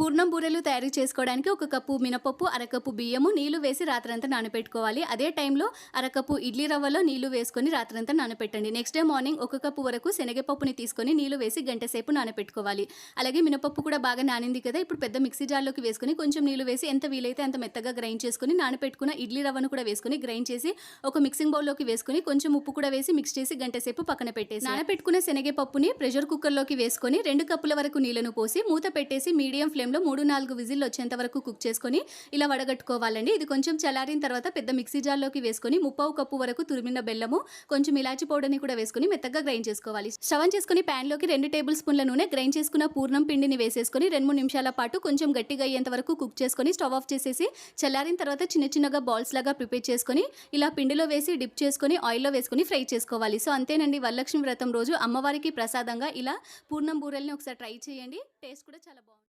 పూర్ణం బూరెలు తయారు చేసుకోవడానికి ఒక కప్పు మినపప్పు అరకప్పు బియ్యము నీళ్ళు వేసి రాత్రంతా నానబెట్టుకోవాలి. అదే టైంలో అరకప్పు ఇడ్లీ రవ్వలో నీళ్ళు వేసుకొని రాత్రంతా నానబెట్టండి. నెక్స్ట్ డే మార్నింగ్ ఒక కప్పు వరకు శనగపప్పుని తీసుకొని నీళ్ళు వేసి గంట సేపు నానబెట్టుకోవాలి. అలాగే మినపప్పు కూడా బాగా నానింది కదా ఇప్పుడు పెద్ద మిక్సీ జార్లోకి వేసుకొని కొంచెం నీళ్ళు వేసి ఎంత వీలైతే అంత మెత్తగా గ్రైండ్ చేసుకొని నానబెట్టుకున్న ఇడ్లీ రవ్వను కూడా వేసుకొని గ్రైండ్ చేసి ఒక మిక్సింగ్ బౌల్లోకి వేసుకొని కొంచెం ఉప్పు కూడా వేసి మిక్స్ చేసి గంట సేపు పక్కన పెట్టేసి నానబెట్టుకున్న శనగపప్పుని ప్రెషర్ కుక్కర్లోకి వేసుకొని రెండు కప్పుల వరకు నీళ్ళను పోసి మూత పెట్టేసి మీడియం ఫ్లేమ్ టైంలో మూడు నాలుగు విజిల్ వచ్చేంత వరకు కుక్ చేసుకొని ఇలా వడగట్టుకోవాలండి. ఇది కొంచెం చల్లారిన తర్వాత పెద్ద మిక్సీ జార్లోకి వేసుకొని ముప్పావు కప్పు వరకు తురిమిన బెల్లము కొంచెం ఇలాచి పౌడర్ని కూడా వేసుకొని మెత్తగా గ్రైండ్ చేసుకోవాలి. స్టవ్ చేసుకుని ప్యాన్లోకి రెండు టేబుల్ స్పూన్ల నూనె గ్రైండ్ చేసుకున్న పూర్ణం పిండిని వేసేసుకొని రెండు మూడు నిమిషాల పాటు కొంచెం గట్టిగా అయ్యేంత వరకు కుక్ చేసుకొని స్టవ్ ఆఫ్ చేసేసి చల్లారిన తర్వాత చిన్న చిన్నగా బాల్స్ లాగా ప్రిపేర్ చేసుకొని ఇలా పిండిలో వేసి డిప్ చేసుకొని ఆయిల్లో వేసుకొని ఫ్రై చేసుకోవాలి. సో అంతేనండి వరలక్ష్మి వ్రతం రోజు. అమ్మవారికి ప్రసాదంగా ఇలా పూర్ణం బూరెల్ని ఒకసారి ట్రై చేయండి. టేస్ట్ కూడా చాలా బాగుంటుంది.